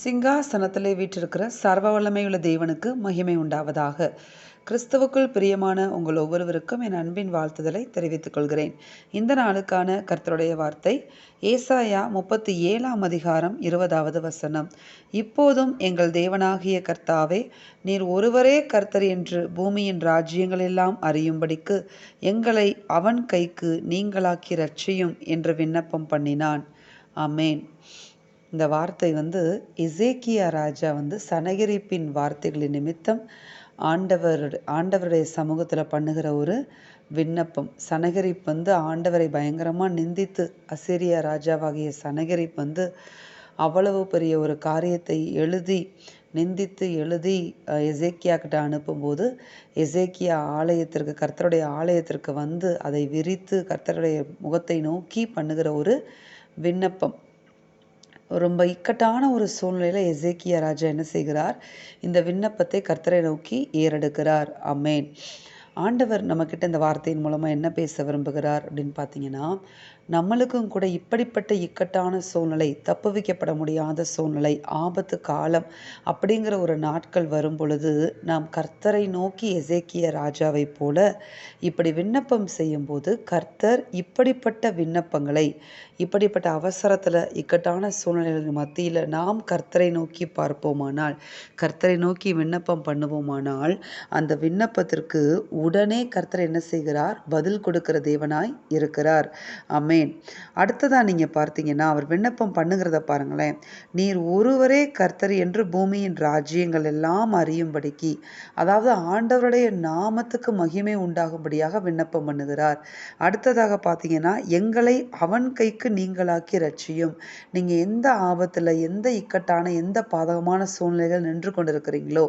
சிங்காசனத்திலே வீற்றிருக்கிற சர்வ வல்லமையுள்ள தேவனுக்கு மகிமை உண்டாவதாக. கிறிஸ்துவுக்குள் பிரியமான உங்கள் ஒவ்வொருவருக்கும் என் அன்பின் வாழ்த்துதலை தெரிவித்துக் கொள்கிறேன். இந்த நாளுக்கான கர்த்தருடைய வார்த்தை ஏசாயா முப்பத்தி ஏழாம் அதிகாரம் இருபதாவது வசனம். இப்போதும் எங்கள் தேவனாகிய கர்த்தாவே நீர் ஒருவரே கர்த்தர் என்று பூமியின் ராஜ்யங்களெல்லாம் அறியும்படிக்கு எங்களை அவன் கைக்கு நீங்களாக்கி ரட்சியும் என்று விண்ணப்பம் பண்ணினான். அமேன் இந்த வார்த்தை வந்து இசேக்கியா ராஜா வந்து சனகிரிப்பின் வார்த்தைகளின் நிமித்தம் ஆண்டவர் ஆண்டவருடைய சமூகத்தில் பண்ணுகிற ஒரு விண்ணப்பம். சனகிரிப் வந்து ஆண்டவரை பயங்கரமாக நிந்தித்து அசிரியா ராஜாவாகிய சனகரிப் வந்து அவ்வளவு பெரிய ஒரு காரியத்தை எழுதி நிந்தித்து எழுதி எசேக்கியா கிட்ட அனுப்பும்போது எசேக்கியா ஆலயத்திற்கு கர்த்தருடைய ஆலயத்திற்கு வந்து அதை விரித்து கர்த்தருடைய முகத்தை நோக்கி பண்ணுகிற ஒரு விண்ணப்பம். ரொம்ப இக்கட்டான ஒரு சூழ்நிலையில் எசேக்கியா ராஜா என்ன செய்கிறார்? இந்த விண்ணப்பத்தை கர்த்தரை நோக்கி ஏறெடுக்கிறார். அமேன் ஆண்டவர் நம்மக்கிட்ட இந்த வார்த்தையின் மூலமாக என்ன பேச விரும்புகிறார் அப்படின்னு பார்த்தீங்கன்னா நம்மளுக்கும் கூட இப்படிப்பட்ட இக்கட்டான சூழ்நிலை தப்பு வைக்கப்பட முடியாத சூழ்நிலை ஆபத்து காலம் அப்படிங்கிற ஒரு நாட்கள் வரும் பொழுது நாம் கர்த்தரை நோக்கி எசேக்கிய ராஜாவை போல இப்படி விண்ணப்பம் செய்யும்போது கர்த்தர் இப்படிப்பட்ட விண்ணப்பங்களை இப்படிப்பட்ட அவசரத்தில் இக்கட்டான சூழ்நிலைகளின் மத்தியில் நாம் கர்த்தரை நோக்கி பார்ப்போமானால் கர்த்தரை நோக்கி விண்ணப்பம் பண்ணுவோமானால் அந்த விண்ணப்பத்திற்கு உடனே கர்த்தர் என்ன செய்கிறார்? பதில் கொடுக்கிற தேவனாய் இருக்கிறார். அமேன் அடுத்ததாக நீங்கள் பார்த்தீங்கன்னா அவர் விண்ணப்பம் பண்ணுகிறத பாருங்களேன். நீர் ஒருவரே கர்த்தர் என்று பூமியின் ராஜ்யங்கள் எல்லாம் அறியும்படிக்கு அதாவது ஆண்டவருடைய நாமத்துக்கு மகிமை உண்டாகும்படியாக விண்ணப்பம் பண்ணுகிறார். அடுத்ததாக பார்த்தீங்கன்னா எங்களை அவன் கைக்கு நீங்களாக்கி ரட்சியும் நீங்கள் எந்த ஆபத்தில் எந்த இக்கட்டான எந்த பாதகமான சூழ்நிலைகள் நின்று கொண்டிருக்கிறீங்களோ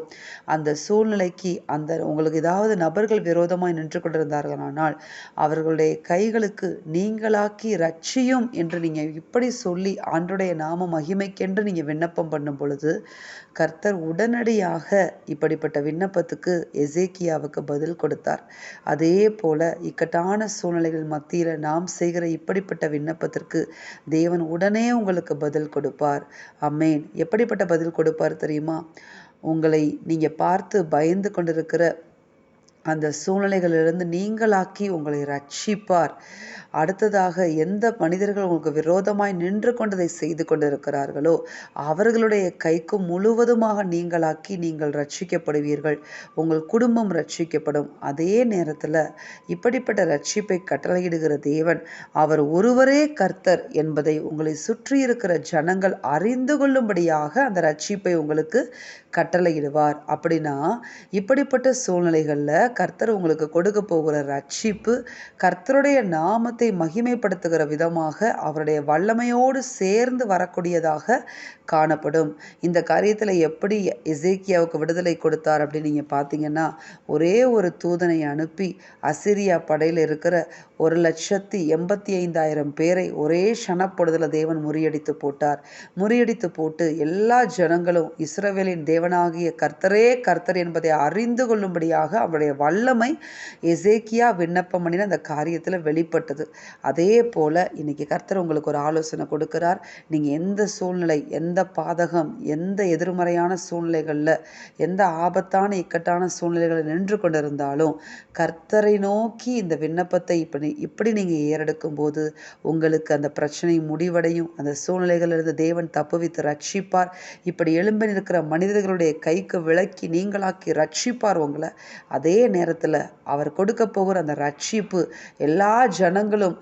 அந்த சூழ்நிலைக்கு அந்த உங்களுக்கு ஏதாவது நபர்கள் விரோதமாய் நின்று கொண்டிருந்தார்களானால் அவர்களுடைய கைகளுக்கு நீங்களாக்கி ரட்சியும் என்று நீங்கள் இப்படி சொல்லி ஆண்டுடைய நாம மகிமைக்கென்று நீங்கள் விண்ணப்பம் பண்ணும் பொழுது கர்த்தர் உடனடியாக இப்படிப்பட்ட விண்ணப்பத்துக்கு எசேக்கியாவுக்கு பதில் கொடுத்தார். அதே போல இக்கட்டான சூழ்நிலைகள் மத்தியில் நாம் செய்கிற இப்படிப்பட்ட விண்ணப்பத்திற்கு தேவன் உடனே உங்களுக்கு பதில் கொடுப்பார். அம்மேன் எப்படிப்பட்ட பதில் கொடுப்பார் தெரியுமா? உங்களை நீங்கள் பார்த்து பயந்து கொண்டிருக்கிற அந்த சூழ்நிலைகளிலிருந்து நீங்களாக்கி உங்களை ரட்சிப்பார். அடுத்ததாக எந்த மனிதர்கள் உங்களுக்கு விரோதமாய் நின்று கொண்டதை செய்து கொண்டிருக்கிறார்களோ அவர்களுடைய கைக்கு முழுவதுமாக நீங்களாக்கி நீங்கள் ரட்சிக்கப்படுவீர்கள். உங்கள் குடும்பம் ரட்சிக்கப்படும். அதே நேரத்தில் இப்படிப்பட்ட ரட்சிப்பை கட்டளையிடுகிற தேவன் அவர் ஒருவரே கர்த்தர் என்பதை உங்களை சுற்றி இருக்கிற ஜனங்கள் அறிந்து கொள்ளும்படியாக அந்த ரட்சிப்பை உங்களுக்கு கட்டளையிடுவார். அப்படின்னா இப்படிப்பட்ட சூழ்நிலைகளில் கர்த்தர் உங்களுக்கு கொடுக்க போகிற ரட்சிப்பு கர்த்தருடைய நாமத்தை மகிமைப்படுத்துகிற விதமாக அவருடைய வல்லமையோடு சேர்ந்து வரக்கூடியதாக காணப்படும். இந்த காரியத்தில் எப்படி இசேக்கியாவுக்கு விடுதலை கொடுத்தார் அப்படின்னு நீங்கள் பார்த்தீங்கன்னா ஒரே ஒரு தூதனை அனுப்பி அசிரியா படையில் இருக்கிற ஒரு லட்சத்தி எண்பத்தி ஐந்தாயிரம் பேரை ஒரே ஷனப்பொழுதில் தேவன் முறியடித்து போட்டார். முறியடித்து போட்டு எல்லா ஜனங்களும் இஸ்ரவேலின் தேவனாகிய கர்த்தரே கர்த்தர் என்பதை அறிந்து கொள்ளும்படியாக அவருடைய வல்லமை எசேக்கியா விண்ணப்பம் பண்ணின அந்த காரியத்தில் வெளிப்பட்டது. அதே போல் இன்னைக்கு கர்த்தர் உங்களுக்கு ஒரு ஆலோசனை கொடுக்கிறார். நீங்கள் எந்த சூழ்நிலை எந்த பாதகம் எந்த எதிர்மறையான சூழ்நிலைகளில் எந்த ஆபத்தான இக்கட்டான சூழ்நிலைகளில் நின்று கொண்டிருந்தாலும் கர்த்தரை நோக்கி இந்த விண்ணப்பத்தை இப்படி இப்படி நீங்கள் ஏறெடுக்கும் போது உங்களுக்கு அந்த பிரச்சனை முடிவடையும். அந்த சூழ்நிலைகளிலிருந்து தேவன் தப்புவித்து ரட்சிப்பார். இப்படி எழும்பி இருக்கிற மனிதர்களுடைய கைக்கு விளக்கி நீங்களாக்கி ரட்சிப்பார் உங்களை. அதே நேரத்தில் அவர் கொடுக்க போகிற அந்த ரட்சிப்பு எல்லா ஜனங்களும்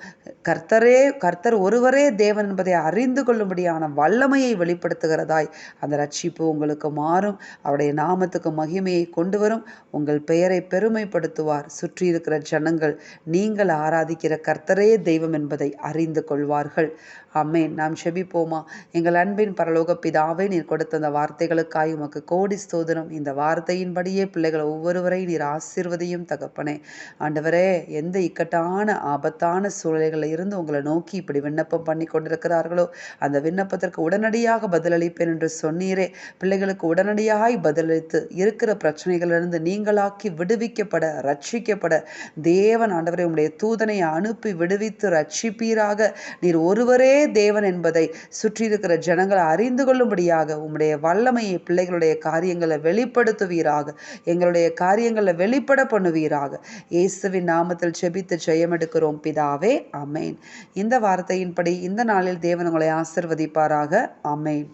கர்த்தரே கர்த்தர் ஒருவரே தேவன் என்பதை அறிந்து கொள்ளும்படியான வல்லமையை வெளிப்படுத்துகிறதாய் அந்த ரட்சிப்பு உங்களுக்கு மாறும். அவருடைய நாமத்துக்கு மகிமையை கொண்டு வரும். உங்கள் பெயரை பெருமைப்படுத்துவார். சுற்றி இருக்கிற ஜனங்கள் நீங்கள் ஆராதிக்கிற கர்த்தரே தெய்வம் என்பதை அறிந்து கொள்வார்கள். அம்மேன் நாம் செபிப்போமா? எங்கள் அன்பின் பரலோக பிதாவே நீர் கொடுத்த அந்த வார்த்தைகளுக்காய் உமக்கு கோடி ஸ்தோதனம் இந்த வார்த்தையின்படியே பிள்ளைகள் ஒவ்வொருவரையும் நீர் ஆசீர்வதையும் தகப்பனே. ஆண்டவரே எந்த இக்கட்டான ஆபத்தான சூழ்நிலைகளில் இருந்து உங்களை நோக்கி இப்படி விண்ணப்பம் பண்ணி கொண்டிருக்கிறார்களோ அந்த விண்ணப்பத்திற்கு உடனடியாக பதிலளிப்பேன் என்று சொன்னீரே. பிள்ளைகளுக்கு உடனடியாய் பதிலளித்து இருக்கிற பிரச்சனைகளிலிருந்து நீங்களாக்கி விடுவிக்கப்பட ரட்சிக்கப்பட தேவன் ஆண்டவரை உங்களுடைய தூதனை அனுப்பி விடுவித்து ரட்சிப்பீராக. நீர் ஒருவரே தேவன் என்பதை சுற்றி இருக்கிற ஜனங்களை அறிந்து கொள்ளும்படியாக உம்முடைய வல்லமையை பிள்ளைகளுடைய காரியங்களை வெளிப்படுத்துவீராக. எங்களுடைய காரியங்களை வெளிப்பட பண்ணுவீராக. இயேசுவின் நாமத்தில் செபித்து ஜெயமெடுக்கிறோம் பிதாவே அமேன் இந்த வார்த்தையின்படி இந்த நாளில் தேவன் உங்களை ஆசிர்வதிப்பாராக. அமேன்